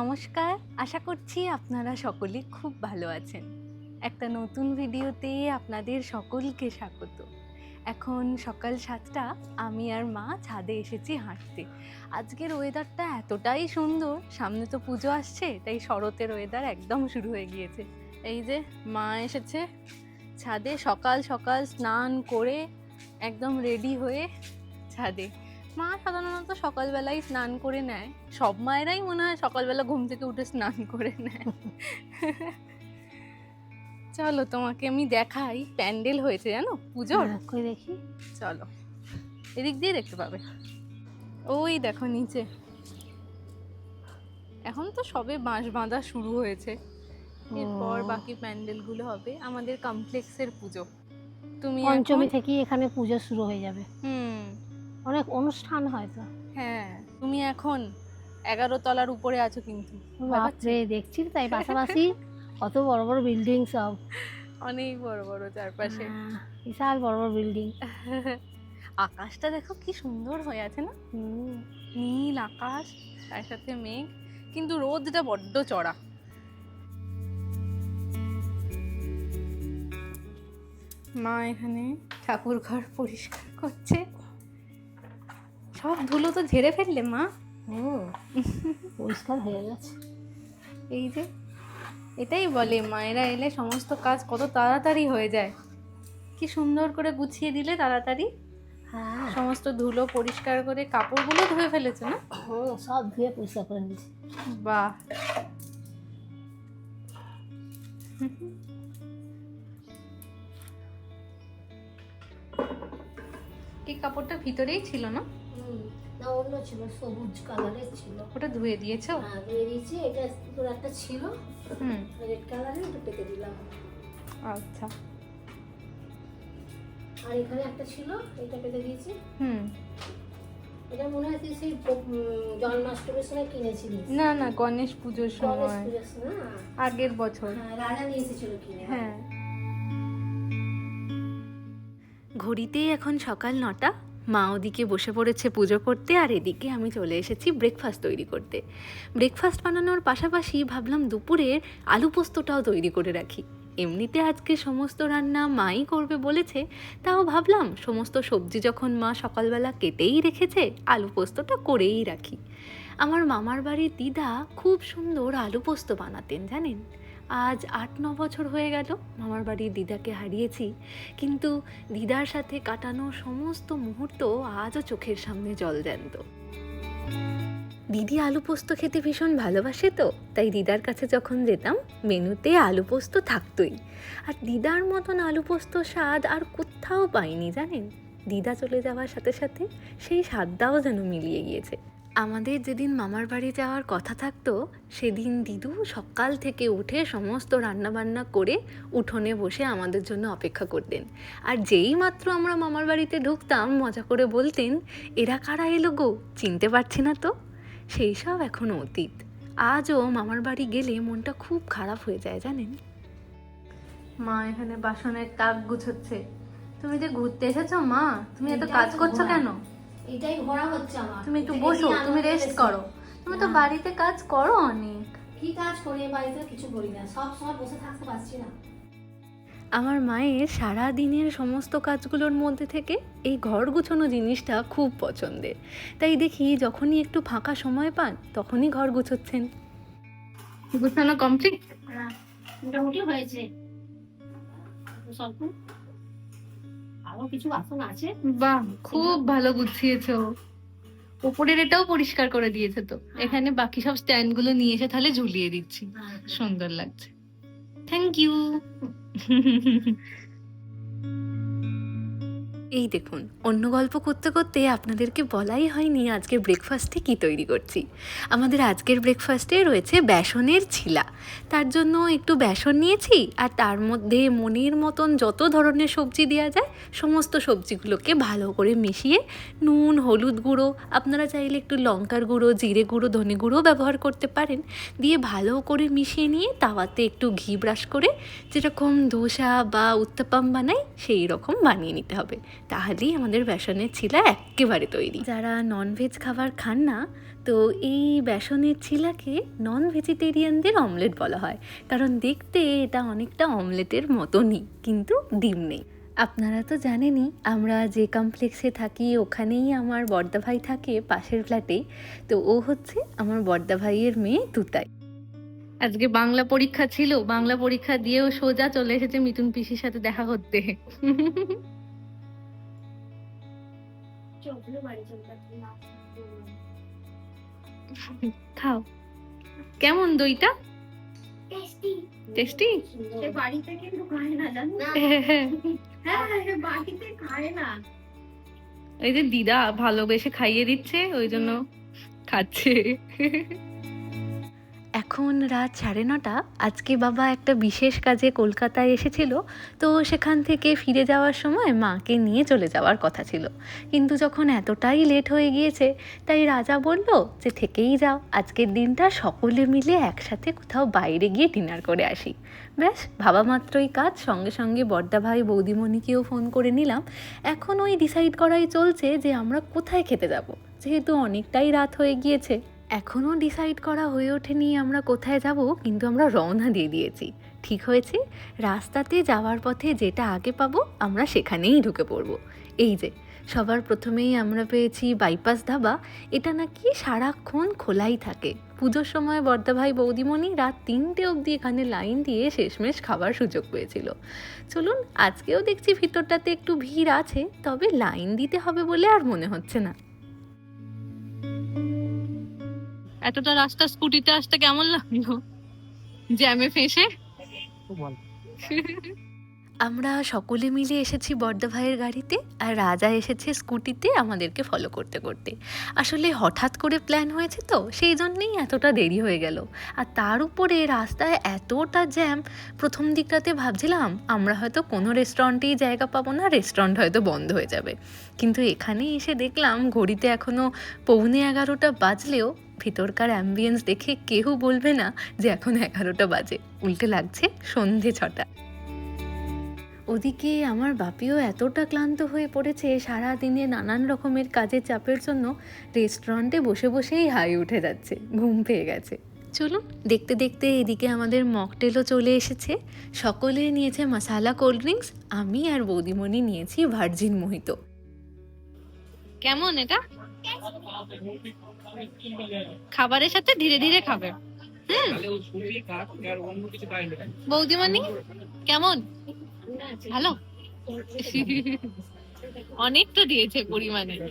নমস্কার। আশা করছি আপনারা সকলে খুব ভালো আছেন। একটা নতুন ভিডিওতে আপনাদের সকলকে স্বাগত। এখন সকাল সাতটা, আমি আর মা ছাদে এসেছি হাঁটতে। আজকের ওয়েদারটা এতটাই সুন্দর, সামনে তো পুজো আসছে, তাই শরতের ওয়েদার একদম শুরু হয়ে গিয়েছে। এই যে মা এসেছে ছাদে সকাল সকাল স্নান করে একদম রেডি হয়ে ছাদে। মা সাধারণত সকালবেলাই স্নান করে নেয়। সব মায়েরাই মনে হয় সকালবেলা ঘুম থেকে উঠে স্নান করে নেয়। চলো তোমাকে আমি দেখাই। প্যান্ডেল হয়েছে জানো? পুজোর? হ্যাঁ, দেখি। চলো। এদিক দিয়ে দেখতে পাবে। ওই দেখো নিচে। এখন তো সবে বাঁশ বাঁধা শুরু হয়েছে। এরপর। বাকি প্যান্ডেলগুলো হবে আমাদের কমপ্লেক্সের পুজো। তুমি পঞ্চমী থেকেই এখানে পুজো শুরু হয়ে যাবে। হুম অনেক অনুষ্ঠান হয় তো। হ্যাঁ তুমি এখন এগারো তলার উপরে আছো কিন্তু? বাপরে দেখছি তাই পাশাপাশি কত বড় বড় বিল্ডিং সব। অনেক বড় বড় চারপাশে। হ্যাঁ, বিশাল বড় বড় বিল্ডিং আকাশটা দেখো কি সুন্দর হয়ে আছে না? নীল আকাশ তার সাথে মেঘ কিন্তু রোদটা বড্ড চড়া। মা এখানে ঠাকুর ঘর পরিষ্কার করছে। সব ধুলো তো ঝেড়ে ফেললে মা। হুম পরিষ্কার হয়ে গেছে। এই যে এটাই বলে মায়েরা এলে সমস্ত কাজ কত তাড়াতাড়ি হয়ে যায়। কি সুন্দর করে গুছিয়ে দিলে তাড়াতাড়ি। হ্যাঁ। সমস্ত ধুলো পরিষ্কার করে কাপড়গুলো ধুয়ে ফেলেছো না? হুম সব ধুয়ে পরিষ্কার করে নিয়েছি। বাহ। এই কাপড়টা ভিতরেই ছিল না? না অন্য ছিল সবুজ কালারের ছিল। ওটা ধুয়ে দিয়েছ? হ্যাঁ ধুয়ে দিয়েছি এটা তোর একটা ছিল। হুম। রেড কালারের ওটা পেতে দিলাম। আচ্ছা। আর এখানে একটা ছিল এটা পেতে দিয়েছি। হুম। এটা মনে হয় তুই সেই জন্মাষ্টমীর সময় না না গণেশ পুজোর সময়। আগের বছর। হ্যাঁ, রাজা নিয়ে এসেছিল কিনে। হ্যাঁ। ঘড়িতেই এখন সকাল নটা। মা ওদিকে বসে পড়েছে পুজো করতে আর এদিকে আমি চলে এসেছি ব্রেকফাস্ট তৈরি করতে। ব্রেকফাস্ট বানানোর পাশাপাশি ভাবলাম দুপুরের আলু পোস্তটাও তৈরি করে রাখি। এমনিতে আজকে সমস্ত রান্না মাই করবে বলেছে, তাও ভাবলাম সমস্ত সবজি যখন মা সকালবেলা কেটেই রেখেছে, আলু পোস্তটা করেই রাখি। আমার মামার বাড়ির দিদা খুব সুন্দর আলু পোস্ত বানাতেন, জানেন? আজ আট, ন বছর হয়ে গেল, মামার বাড়ির দিদাকে হারিয়েছি। কিন্তু দিদার সাথে কাটানো সমস্ত মুহূর্ত আজও চোখের সামনে জল জ্যান্ত। দিদি আলু পোস্ত খেতে ভীষণ ভালোবাসে তো, তাই দিদার কাছে যখন যেতাম, মেনুতে আলু পোস্ত থাকতোই। আর দিদার মতন আলু পোস্ত স্বাদ আর কোথাও পাইনি, জানেন? দিদা চলে যাওয়ার সাথে সাথে সেই স্বাদটাও যেন মিলিয়ে গিয়েছে। আমাদের যেদিন মামার বাড়ি যাওয়ার কথা থাকতো সেদিন দিদু সকাল থেকে উঠে সমস্ত রান্নাবান্না করে উঠোনে বসে আমাদের জন্য অপেক্ষা করতেন। আর যেই মাত্র আমরা মামার বাড়িতে ঢুকতাম মজা করে বলতেন এরা কারা এলো গো? চিনতে পারছি না তো? সেই সব এখন অতীত। আজও মামার বাড়ি গেলে মনটা খুব খারাপ হয়ে যায় জানেন? মা এখানে বাসনের তাক গুছোচ্ছে। তুমি যে ঘুরতে এসেছ মা? তুমি এত কাজ করছ কেন? এটাই ঘোরা হচ্ছে আমার। তুমি একটু বসো তুমি রেস্ট করো। তুমি তো বাড়িতে কাজ করো অনেক। কি কাজ করি বাড়িতে কিছু করি না সব সময় বসে থাকতে পারছি না। আমার মায়ের সারা দিনের সমস্ত কাজগুলোর মধ্যে থেকে এই ঘর গুছোনো জিনিসটা খুব পছন্দের। তাই দেখি যখনই একটু ফাঁকা সময় পান তখনই ঘর গুছোচ্ছেন। গুছানো কমপ্লিট মোটামুটি হয়েছে। আরও কিছু আসন আছে। বাহ খুব ভালো গুছিয়েছো ওপরের এটাও পরিষ্কার করে দিয়েছে তো। এখানে বাকি সব স্ট্যান্ডগুলো নিয়ে এসে তাহলে ঝুলিয়ে দিচ্ছি। হ্যাঁ, সুন্দর লাগছে। থ্যাংক ইউ এই দেখুন, অন্য গল্প করতে করতে আপনাদেরকে বলাই হয়নি আজকে ব্রেকফাস্টে কি তৈরি করছি। আমাদের আজকের ব্রেকফাস্টে রয়েছে বেসনের ছিলা। তার জন্য একটু বেসন নিয়েছি আর তার মধ্যে মনের মতন যত ধরনের সবজি দেওয়া যায়, সমস্ত সবজিগুলোকে ভালো করে মিশিয়ে নুন, হলুদ গুঁড়ো, আপনারা চাইলে একটু লঙ্কার গুঁড়ো, জিরে গুঁড়ো, ধনে গুঁড়ো ব্যবহার করতে পারেন। দিয়ে ভালো করে মিশিয়ে নিয়ে তাওয়াতে একটু ঘি ব্রাশ করে যেরকম ধোসা বা উত্তাপাম বানাই, সেই রকম বানিয়ে নিতে হবে। তাহলেই আমাদের বেসনের ছিলা একেবারে তৈরি। যারা ননভেজ খাবার খান না তো এই বেসনের ছিলাকে নন ভেজিটেরিয়ানদের অমলেট বলা হয়। কারণ দেখতে এটা অনেকটা অমলেটের মতনই কিন্তু ডিম নেই। আপনারা তো জানেনই আমরা যে কমপ্লেক্সে থাকি ওখানেই আমার বর্দা ভাই থাকে পাশের ফ্ল্যাটেই তো ও হচ্ছে আমার বর্দা ভাইয়ের মেয়ে তুতাই। আজকে বাংলা পরীক্ষা ছিল বাংলা পরীক্ষা দিয়েও সোজা চলে এসেছে মিতুন পিসির সাথে দেখা করতে। চোখগুলো বাড়ি চলে যাচ্ছে না খাও। কেমন দইটা? টেস্টি। টেস্টি? সে বাড়িতে কিন্তু খায় না জানো? হ্যাঁ বাড়িতে খায় না। এই যে দিদা ভালোবেসে খাইয়ে দিচ্ছে ওই জন্য খাচ্ছে। এখন রাত সাড়ে নটা, আজকে বাবা একটা বিশেষ কাজে কলকাতায় এসেছিল, তো সেখান থেকে ফিরে যাওয়ার সময় মাকে নিয়ে চলে যাওয়ার কথা ছিল। কিন্তু যখন এতটাই লেট হয়ে গিয়েছে, তাই রাজা বলল যে থেকেই যাও, আজকের দিনটা সকলে মিলে একসাথে কোথাও বাইরে গিয়ে ডিনার করে আসি। ব্যাস ভাবা মাত্রই কাজ, সঙ্গে সঙ্গে বর্দা ভাই, বৌদিমণিকেও ফোন করে নিলাম। এখন ওই ডিসাইড করাই চলছে যে আমরা কোথায় খেতে যাব, যেহেতু অনেকটাই রাত হয়ে গিয়েছে। এখনও ডিসাইড করা হয়ে ওঠেনি আমরা কোথায় যাব, কিন্তু আমরা রওনা দিয়ে দিয়েছি। ঠিক হয়েছে? রাস্তাতে যাওয়ার পথে যেটা আগে পাবো, আমরা সেখানেই ঢুকে পড়ব। এই যে, সবার প্রথমেই আমরা পেয়েছি বাইপাস ধাবা। এটা নাকি সারাক্ষণ খোলাই থাকে। পুজোর সময় বর্দা ভাই বৌদিমণি রাত তিনটে অবধি এখানে লাইন দিয়ে শেষমেশ খাবার সুযোগ পেয়েছিল। চলুন, আজকেও দেখছি ভিতরটাতে একটু ভিড় আছে, তবে লাইন দিতে হবে বলে আর মনে হচ্ছে না। এতটা রাস্তা স্কুটিতে আসতে কেমন লাগল? জ্যামে ফেসে? আমরা সকলে মিলে এসেছি বর্দা ভাইয়ের গাড়িতে আর রাজা এসেছে স্কুটিতে আমাদেরকে ফলো করতে করতে। আসলে হঠাৎ করে প্ল্যান হয়েছে তো, সেই জন্যেই এতটা দেরি হয়ে গেল। আর তার উপরে রাস্তায় এতটা জ্যাম প্রথম দিকটাতে ভাবছিলাম, আমরা হয়তো কোনো রেস্টুরেন্টেই জায়গা পাবো না রেস্টুরেন্ট হয়তো বন্ধ হয়ে যাবে। কিন্তু এখানে এসে দেখলাম, ঘড়িতে এখনও পৌনে এগারোটা বাজলেও ভিতরকার অ্যাম্বিয়েন্স দেখে কেউ বলবে না যে এখন এগারোটা বাজে। উল্টে লাগছে সন্ধে ছটা। ওদিকে আমার বাপিও এতটা ক্লান্ত হয়ে পড়েছে সারা দিনে নানান রকমের কাজের চাপের জন্য রেস্টুরেন্টে বসে বসেই হাই উঠে যাচ্ছে, ঘুম পেয়ে গেছে। চলুন, দেখতে দেখতে এদিকে আমাদের মকটেলও চলে এসেছে। সকলে নিয়েছে মশালা কোল্ড ড্রিঙ্কস আমি আর বৌদিমণি নিয়েছি ভার্জিন মোহিত কেমন এটা? খাবারের সাথে ধীরে ধীরে খাবে। বৌদিমণি, কেমন? ভালো অনেক তো দিয়েছে পরিমাণে।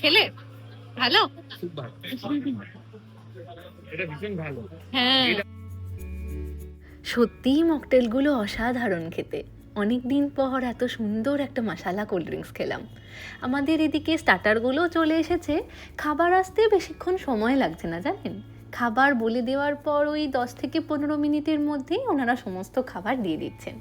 খেলে? ভালো খুব ভালো। এটা ভীষণ ভালো। হ্যাঁ। সত্যিই মকটেলগুলো অসাধারণ খেতে। অনেক দিন পর এত সুন্দর একটা মশালা কোল্ড ড্রিঙ্কস খেলাম। আমাদের এদিকে স্টার্টারগুলো চলে এসেছে। খাবার আসতে বেশিক্ষণ সময় লাগছে না জানেন? খাবার বলে দেওয়ার পর ওই দশ থেকে পনেরো মিনিটের মধ্যেই ওনারা সমস্ত খাবার দিয়ে দিচ্ছেন।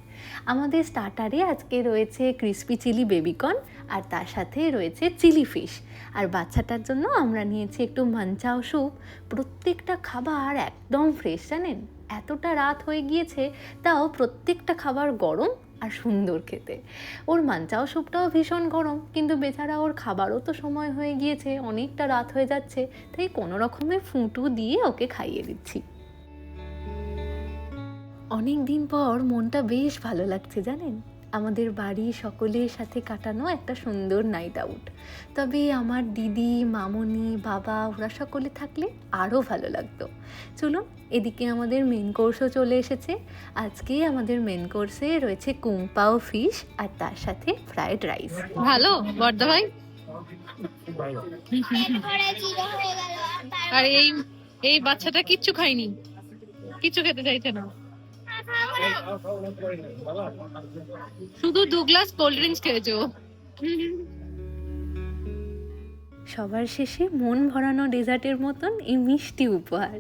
আমাদের স্টার্টারে আজকে রয়েছে ক্রিসপি চিলি বেবিকর্ন আর তার সাথে রয়েছে চিলি ফিশ। আর বাচ্চাটার জন্য আমরা নিয়েছি একটু মাঞ্চাও স্যুপ। প্রত্যেকটা খাবার একদম ফ্রেশ, জানেন? এতটা রাত হয়ে গিয়েছে, তাও প্রত্যেকটা খাবার গরম আর সুন্দর খেতে। ওর মাঞ্চাও স্যুপটাও ভীষণ গরম, কিন্তু বেচারা ওর খাবারও তো সময় হয়ে গিয়েছে, অনেকটা রাত হয়ে যাচ্ছে, তাই কোনো রকমে ফুঁটু দিয়ে ওকে খাইয়ে দিচ্ছি। অনেক দিন পর মনটা বেশ ভালো লাগছে জানেন? আমাদের বাড়ি সকলের সাথে কাটানো একটা সুন্দর নাইট আউট তবে আমার দিদি, মামনি, বাবা ওরা সকলে থাকলে আরও ভালো লাগতো। চলুন এদিকে আমাদের মেন কোর্সও চলে এসেছে। আজকে আমাদের মেন কোর্সে রয়েছে কুংপাও ফিশ আর তার সাথে ফ্রাইড রাইস ভালো, বর্দা ভাই? আর এই এই বাচ্চাটা কিচ্ছু খায়নি। কিচ্ছু খেতে চাইছে না। শুধু দু গ্লাস কোল্ড ড্রিঙ্কস খেয়েছো। সবার শেষে মন ভরানো ডেজার্টের মতন এই মিষ্টি উপহার।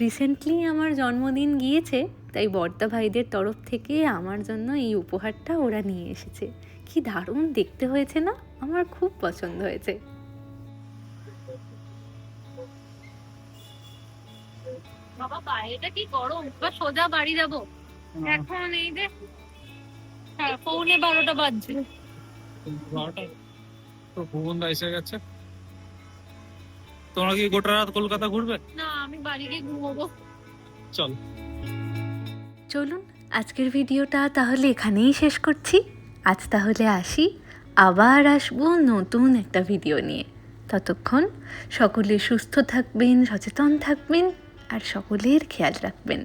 রিসেন্টলি আমার জন্মদিন গিয়েছে তাই বর্দা ভাইদের তরফ থেকে আমার জন্য এই উপহারটা ওরা নিয়ে এসেছে। কি দারুণ দেখতে হয়েছে না? আমার খুব পছন্দ হয়েছে। বাবা বাইরেটা কি গরম? বা সোজা বাড়ি যাব। এখন এই যে হ্যাঁ, পৌনে বারোটা বাজছে। বারোটা? তো ভুবনদা এসে গেছে। তোমরা কি গোটা রাত কলকাতা ঘুরবে? না আমি বাড়ি গিয়ে ঘুমোবো। চল। চলুন আজকের ভিডিওটা তাহলে এখানেই শেষ করছি। আজ তাহলে আসি আবার আসব নতুন একটা ভিডিও নিয়ে। ততক্ষণ সকলে সুস্থ থাকবেন সচেতন থাকবেন আর সকলের খেয়াল রাখবেন।